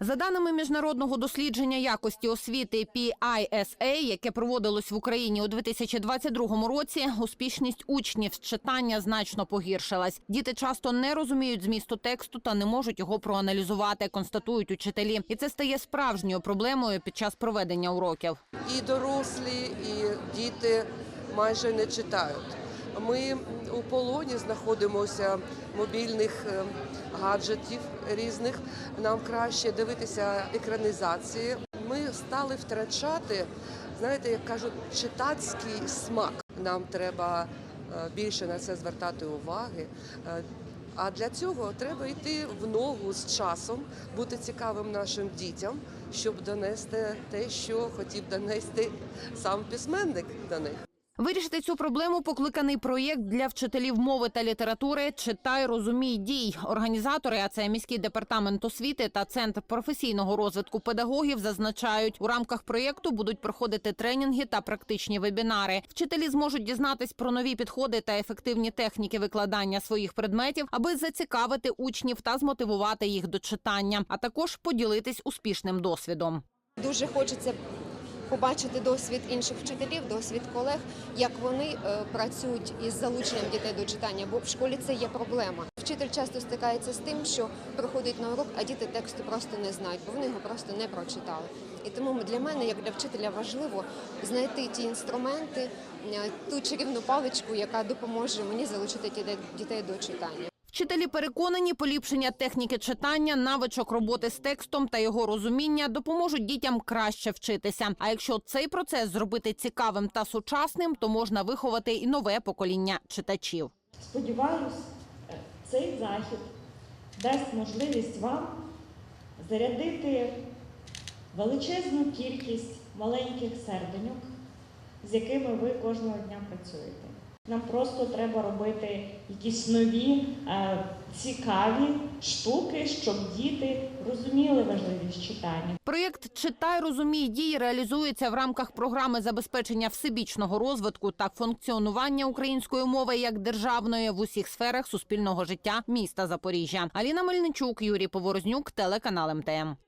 За даними міжнародного дослідження якості освіти PISA, яке проводилось в Україні у 2022 році, успішність учнів з читання значно погіршилась. Діти часто не розуміють змісту тексту та не можуть його проаналізувати, констатують учителі. І це стає справжньою проблемою під час проведення уроків. і дорослі, і діти майже не читають. Ми у полоні знаходимося мобільних е, гаджетів різних. Нам краще дивитися екранізації. Ми стали втрачати, знаєте, як кажуть, читацький смак. Нам треба е, більше на це звертати уваги. Е, А для цього треба йти в ногу з часом, бути цікавим нашим дітям, щоб донести те, що хотів донести сам письменник до них. Вирішити цю проблему покликаний проєкт для вчителів мови та літератури Читай, розумій, дій. Організатори, а це міський департамент освіти та центр професійного розвитку педагогів, зазначають, у рамках проєкту будуть проходити тренінги та практичні вебінари. Вчителі зможуть дізнатись про нові підходи та ефективні техніки викладання своїх предметів, аби зацікавити учнів та змотивувати їх до читання, а також поділитись успішним досвідом. Дуже хочеться побачити досвід інших вчителів, досвід колег, як вони е, працюють із залученням дітей до читання, бо в школі це є проблема. Вчитель часто стикається з тим, що приходить на урок, а діти тексту просто не знають, бо вони його просто не прочитали. І тому для мене, як для вчителя, важливо знайти ті інструменти, е, ту чарівну паличку, яка допоможе мені залучити дітей- дітей до читання. Вчителі переконані, поліпшення техніки читання, навичок роботи з текстом та його розуміння допоможуть дітям краще вчитися. А якщо цей процес зробити цікавим та сучасним, то можна виховати і нове покоління читачів. Сподіваюсь, е, цей захід дасть можливість вам зарядити величезну кількість маленьких серденьок, з якими ви кожного дня працюєте. Нам просто треба робити якісь нові, е, цікаві штуки, щоб діти розуміли важливість читання. Проєкт Читай, розумій, дій реалізується в рамках програми забезпечення всебічного розвитку та функціонування української мови як державної в усіх сферах суспільного життя міста Запоріжжя. Аліна Мельничук, Юрій Поворознюк, телеканал МТМ.